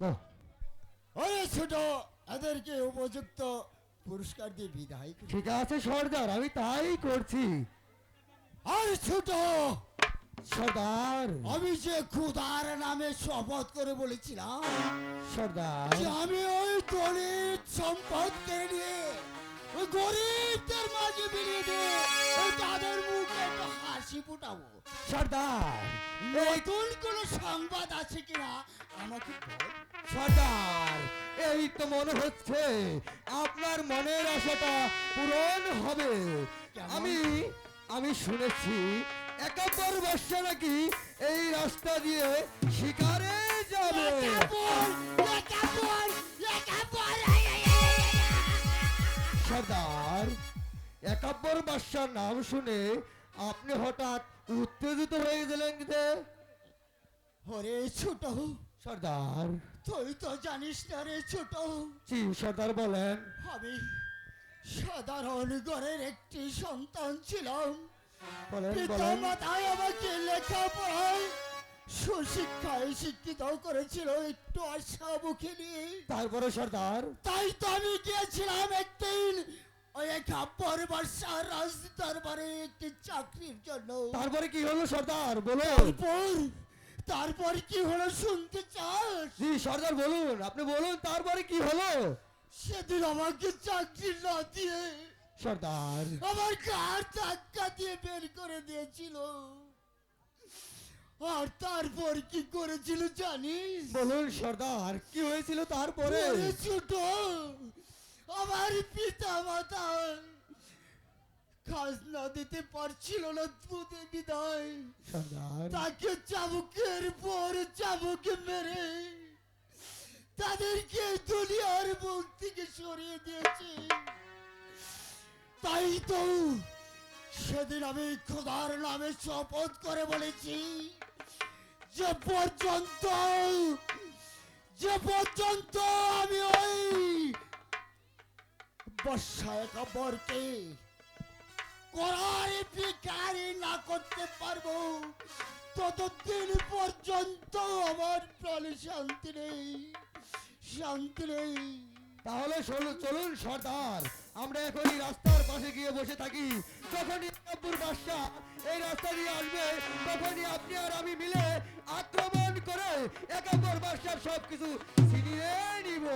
ওরে ছোট এদেরকে উপযুক্ত পুরস্কার দিয়ে বিদায় ঠিক আছে সর্দার আমি তাই করছি। আর ছোট সর্দার। আমি যে খুদার নামে শপথ করে বলেছিলাম সর্দার। আমি ওই দলিত সম্পদ কেড়ে নিয়ে ওই গরিবদের মাঝে বিলিয়ে দিয়ে ওই তাদের মুখে একটা হাসি ফুটাবো। সর্দার। নতুন কোন সংবাদ আছে কিনা আমাকে বল। সর্দার এই তো মনে হচ্ছে আপনার মনের আশাটা পূরণ হবে। আমি আমি শুনেছি একাত্তর বর্ষ নাকি এই রাস্তা দিয়ে শিকারে যাবে। সর্দার একাব্বর বাদশার নাম শুনে আপনি হঠাৎ উত্তেজিত হয়ে গেলেন যে ওরে ছোট সর্দার। তুই তো জানিস না রে ছোট। জি সর্দার বলেন। আমি সাধারণ ঘরের একটি সন্তান ছিলাম। পিতা মাতায় আমাকে লেখাপড়ায় সুশিক্ষায় শিক্ষিত করেছিল একটু আশা মুখে নিয়ে। তারপরে সর্দার। তাই তো আমি গিয়েছিলাম একদিন ওই একাব্বর বর্ষার রাজ দরবারে একটি চাকরির জন্য। তারপরে কি হলো সর্দার? বলুন। তারপর তারপর কি হলো শুনতে চাস? জি সর্দার বলুন আপনি বলুন তারপরে কি হলো? সেদিন আমাকে চাকরি না দিয়ে সর্দার। আমার কার ধাক্কা দিয়ে বের করে দিয়েছিল? আর তারপর কি করেছিল জানিস? বলুন সর্দার কি হয়েছিল তারপরে? ওরে ছোট আমার পিতা মাতা খাজনা দিতে পারছিল না দুধে বিদায়। তাকে চাবুকের পর চাবুক মেরে তাদেরকে দুনিয়ার মুখ থেকে সরিয়ে দিয়েছে। তাই তো সেদিন আমি খোদার নামে শপথ করে বলেছি যে পর্যন্ত যে পর্যন্ত আমি ওই বর্ষায় কাপড়কে করার বিকারি না করতে পারব। ততদিন পর্যন্ত আমার প্রাণে শান্তি নেই। শান্তি নেই। তাহলে চলুন সর্দার। আমরা এখনই রাস্তার পাশে গিয়ে বসে থাকি। যখনই আব্বুর বাদশা এই রাস্তা দিয়ে আসবে, তখনই আপনি আর আমি মিলে আক্রমণ করে একাম্বর বাদশার সবকিছু ছিনিয়ে নিব।